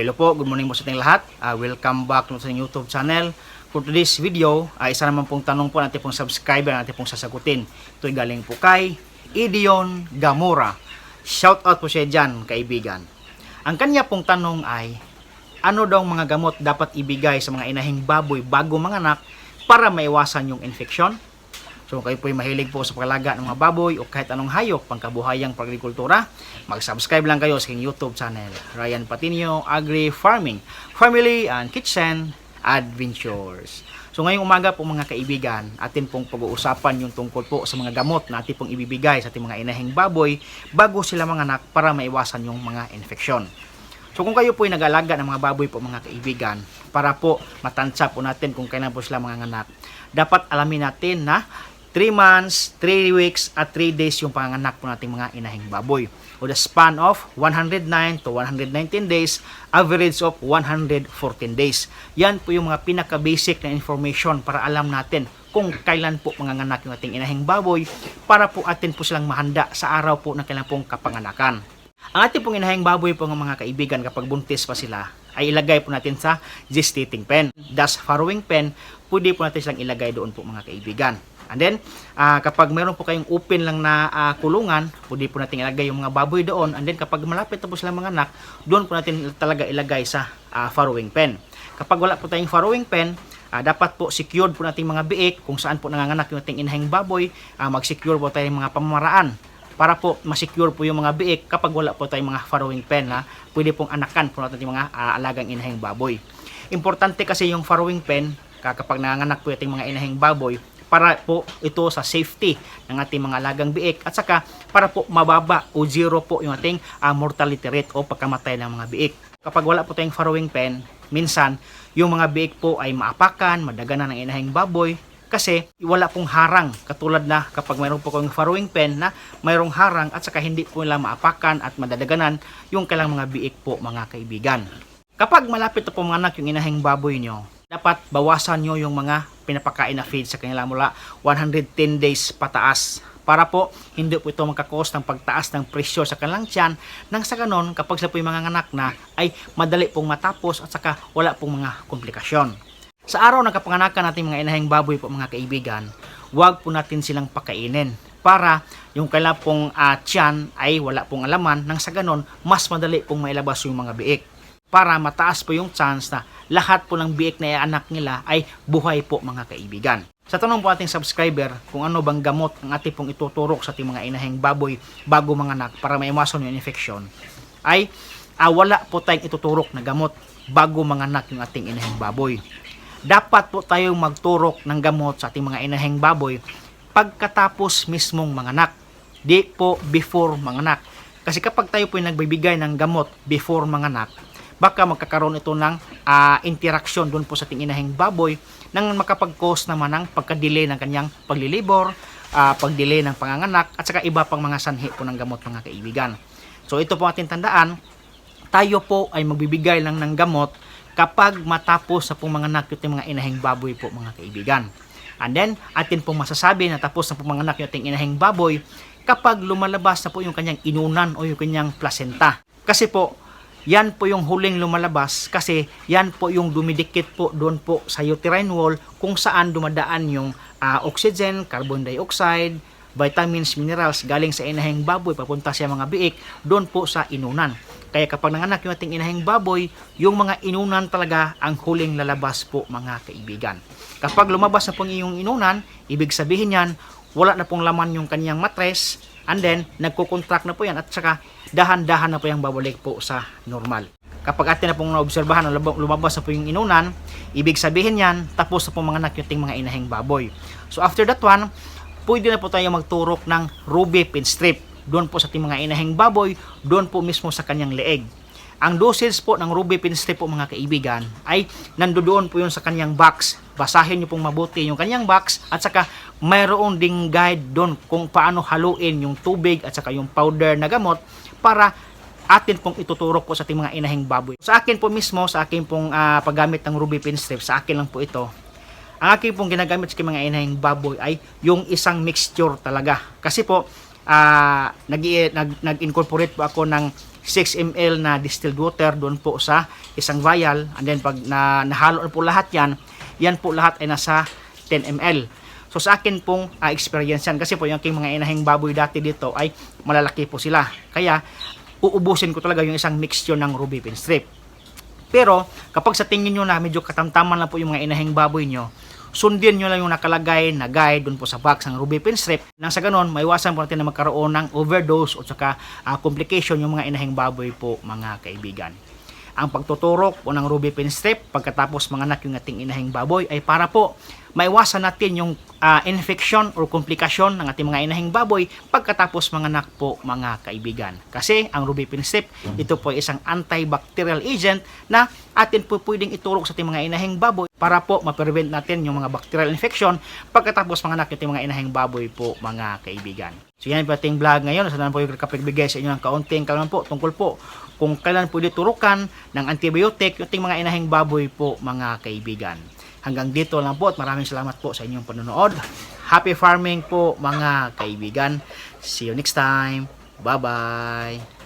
hello po, good morning po sa ating lahat. Ah, welcome back to sa YouTube channel. For today's video, ah, isa naman pong tanong po natin pong subscriber natin pong sasagutin. Ito ay galing po kay Idion Gamora. Shout out po siya dyan, kaibigan. Ang kanya pong tanong ay, ano daw mga gamot dapat ibigay sa mga inahing baboy bago manganak para maiwasan yung infeksyon? So kayo po ay mahilig po sa paglaga ng mga baboy o kahit anong hayop pangkabuhayang pagrikultura, mag-subscribe lang kayo sa aking YouTube channel, Ryan Patinio Agri Farming, Family and Kitchen Adventures. So ngayong umaga po mga kaibigan, atin pong pag-uusapan yung tungkol po sa mga gamot na atin pong ibibigay sa ating mga inahing baboy bago sila manganak para maiwasan yung mga infeksyon. So kung kayo po ay nag-alaga ng mga baboy po mga kaibigan, para po matansya po natin kung kailan po sila mga dapat alamin natin na 3 months, 3 weeks, at 3 days yung panganak po nating mga inahing baboy. O the span of 109 to 119 days, average of 114 days. Yan po yung mga pinaka-basic na information para alam natin kung kailan po manganganak yung ating inahing baboy para po atin po silang mahanda sa araw po ng kailan pong kapanganakan. Ang ating pong inahing baboy po ng mga kaibigan kapag buntis pa sila ay ilagay po natin sa gestating pen. Thus, farrowing pen, pwede po natin silang ilagay doon po mga kaibigan. And then, ah, kapag meron po kayong open lang na ah, kulungan, pwede po natin ilagay yung mga baboy doon. And then, kapag malapit na po sila mga anak, doon po natin talaga ilagay sa ah, farrowing pen. Kapag wala po tayong farrowing pen, ah, dapat po secured po nating mga biik kung saan po nanganganak yung ating inahing baboy, ah, mag-secure po tayo ng mga pamamaraan para po ma-secure po yung mga biik kapag wala po tayong mga farrowing pen na pwede pong anakan po natin yung mga ah, alagang inahing baboy. Importante kasi yung farrowing pen ka- kapag nanganganak po yung mga inahing baboy para po ito sa safety ng ating mga alagang biik at saka para po mababa o zero po yung ating ah, mortality rate o pagkamatay ng mga biik. Kapag wala po tayong farrowing pen, minsan yung mga biik po ay maapakan, madaganan ng inahing baboy kasi wala pong harang katulad na kapag mayroon po kayong farrowing pen na mayroong harang at saka hindi po nila maapakan at madadaganan yung kailang mga biik po mga kaibigan. Kapag malapit na po mga anak yung inahing baboy nyo, dapat bawasan nyo yung mga pinapakain na feed sa kanila mula 110 days pataas para po hindi po ito magkakos ng pagtaas ng presyo sa kanilang tiyan nang sa ganon kapag sila po yung mga anak na ay madali pong matapos at saka wala pong mga komplikasyon. Sa araw ng kapanganakan natin mga inahing baboy po mga kaibigan, huwag po natin silang pakainin para yung kailan pong ah, tiyan ay wala pong alaman nang sa ganon mas madali pong mailabas yung mga biik para mataas po yung chance na lahat po ng biik na anak nila ay buhay po mga kaibigan. Sa tanong po ating subscriber kung ano bang gamot ang ating pong ituturok sa ating mga inahing baboy bago manganak para maiwasan yung infection ay ah, wala po tayong ituturok na gamot bago manganak yung ating inahing baboy. Dapat po tayong magturok ng gamot sa ating mga inahing baboy pagkatapos mismong manganak. Di po before manganak. Kasi kapag tayo po yung nagbibigay ng gamot before manganak, baka magkakaroon ito ng ah, interaction doon po sa ating inahing baboy nang makapag-cause naman ng pagka-delay ng kanyang paglilibor, ah, pag-delay ng panganganak at saka iba pang mga sanhi po ng gamot mga kaibigan. So ito po ating tandaan, tayo po ay magbibigay lang ng gamot kapag matapos sa pong mga anak mga inahing baboy po mga kaibigan. And then, atin pong masasabi na tapos na pong mga anak yung inahing baboy kapag lumalabas na po yung kanyang inunan o yung kanyang placenta. Kasi po, yan po yung huling lumalabas kasi yan po yung dumidikit po doon po sa uterine wall kung saan dumadaan yung ah, oxygen, carbon dioxide, vitamins, minerals galing sa inahing baboy papunta sa mga biik doon po sa inunan. Kaya kapag nanganak yung ating inahing baboy, yung mga inunan talaga ang huling lalabas po mga kaibigan. Kapag lumabas na po yung inunan, ibig sabihin yan, wala na pong laman yung kanyang matres, and then nagko-contract na po yan at saka dahan-dahan na po yung babalik po sa normal. Kapag atin na pong naobserbahan na lumabas na po yung inunan, ibig sabihin yan, tapos na po mga ating mga inahing baboy. So after that one, pwede na po tayo magturok ng ruby pin strip. Doon po sa ating mga inahing baboy, doon po mismo sa kanyang leeg. Ang dosage po ng ruby pin strip po mga kaibigan ay nandoon po yun sa kanyang box. Basahin niyo pong mabuti yung kanyang box at saka mayroon ding guide doon kung paano haluin yung tubig at saka yung powder na gamot para atin pong ituturok po sa ating mga inahing baboy. Sa akin po mismo, sa akin pong ah, paggamit ng ruby pin strip, sa akin lang po ito. Ang aking pong ginagamit sa mga inahing baboy ay yung isang mixture talaga. Kasi po, ah, nag, nag, nag-incorporate po ako ng 6 ml na distilled water doon po sa isang vial. And then pag na, nahalo na po lahat yan yan po lahat ay nasa 10 ml so sa akin pong ah, experience yan. Kasi po yung aking mga inahing baboy dati dito ay malalaki po sila. Kaya uubusin ko talaga yung isang mixture ng ruby pin strip. Pero kapag sa tingin nyo na medyo katamtaman lang po yung mga inahing baboy nyo, sundin nyo lang yung nakalagay na guide dun po sa box ng ruby pin strip. Nang sa ganun, maiwasan po natin na magkaroon ng overdose o saka ah, complication yung mga inahing baboy po mga kaibigan. Ang pagtuturok po ng ruby pin strip pagkatapos manganak yung ating inahing baboy ay para po maiwasan natin yung ah, infection or komplikasyon ng ating mga inahing baboy pagkatapos manganak po mga kaibigan. Kasi ang ruby pin strip, ito po ay isang antibacterial agent na atin po pwedeng iturok sa ating mga inahing baboy para po ma-prevent natin yung mga bacterial infection pagkatapos manganak yung ating mga inahing baboy po mga kaibigan. So yan po ating vlog ngayon. Sana po yung kapagbigay sa inyo ng kaunting kalaman po tungkol po kung kailan pwede turukan ng antibiotic yung ating mga inahing baboy po mga kaibigan. Hanggang dito lang po at maraming salamat po sa inyong panonood. Happy farming po mga kaibigan. See you next time. Bye-bye.